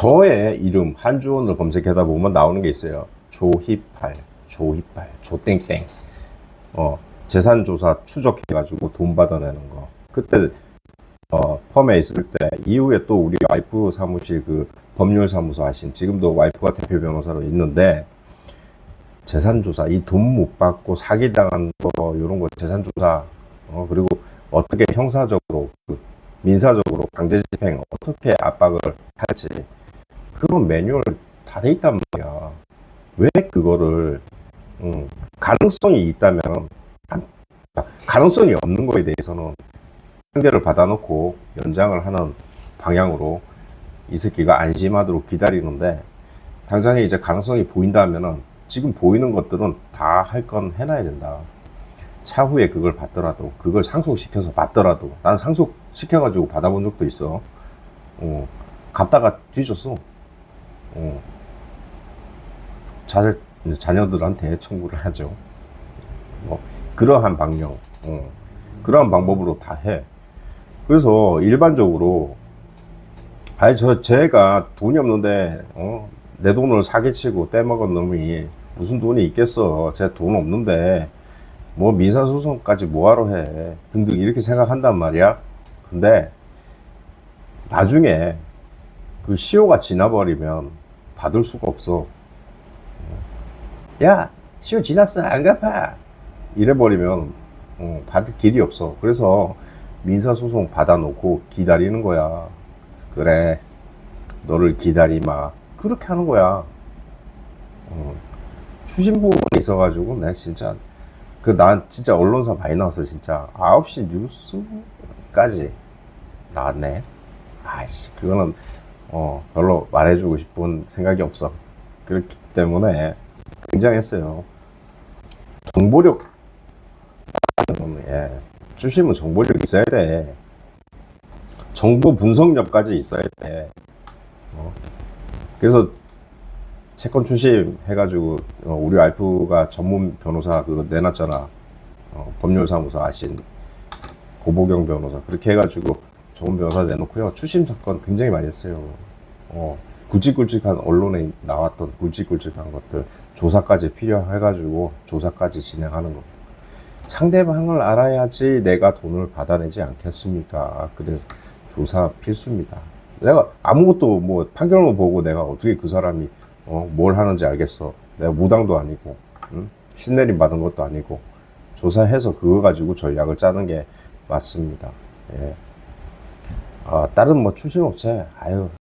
저의 이름 한주원을 검색하다 보면 나오는 게 있어요. 조희팔, 조희팔, 조땡땡. 어, 재산 조사 추적해가지고 돈 받아내는 거. 그때 어, 펌에 있을 때 이후에 또 우리 와이프 사무실 그 법률 사무소 하신 지금도 와이프가 대표 변호사로 있는데 재산 조사 이 돈 못 받고 사기 당한 거 이런 거 재산 조사 어, 그리고 어떻게 형사적으로 그 민사적으로 강제 집행 어떻게 압박을 할지 그런 매뉴얼 다 돼 있단 말이야 왜 그거를 음, 가능성이 있다면 한- 가능성이 없는 거에 대해서는 판결을 받아놓고 연장을 하는 방향으로 이 새끼가 안심하도록 기다리는데 당장에 이제 가능성이 보인다면은 지금 보이는 것들은 다 할 건 해놔야 된다. 차후에 그걸 받더라도 그걸 상속시켜서 받더라도 난 상속시켜가지고 받아본 적도 있어. 어, 갚다가 뒤졌어. 어. 자, 자녀들한테 청구를 하죠. 뭐 그러한 방향, 어, 그러한 방법으로 다 해. 그래서 일반적으로 아니 저 제가 돈이 없는데 어, 내 돈을 사기치고 떼먹은 놈이 무슨 돈이 있겠어 제 돈 없는데 뭐 민사소송까지 뭐하러 해 등등 이렇게 생각한단 말이야 근데 나중에 그 시효가 지나버리면 받을 수가 없어. 야 시효 지났어. 안 갚아. 이래버리면 어, 받을 길이 없어. 그래서 민사소송 받아놓고 기다리는 거야. 그래. 너를 기다리마. 그렇게 하는 거야. 어, 추신부에 있어가지고 내가 진짜 그 난 진짜 언론사 많이 나왔어 진짜. 9시 뉴스까지 나왔네. 아이씨 그거는 어 별로 말해주고 싶은 생각이 없어 그렇기 때문에 굉장했어요 정보력 예 추심은 정보력 있어야 돼 정보 분석력까지 있어야 돼. 어. 그래서 채권 추심 해가지고 어, 우리 와이프가 전문 변호사 그거 내놨잖아. 어, 법률사무소 아신 고보경 변호사 그렇게 해가지고 좋은 변호사 내놓고요. 추심 사건 굉장히 많이 했어요. 어, 굵직굵직한 언론에 나왔던 굵직굵직한 것들 조사까지 필요해가지고 조사까지 진행하는 거. 상대방을 알아야지 내가 돈을 받아내지 않겠습니까? 그래서 조사 필수입니다. 내가 아무것도 뭐 판결만 보고 내가 어떻게 그 사람이 어, 뭘 하는지 알겠어. 내가 무당도 아니고 응? 신내림 받은 것도 아니고 조사해서 그거 가지고 전략을 짜는 게 맞습니다. 예. 아, 다른 뭐 추진업체 아유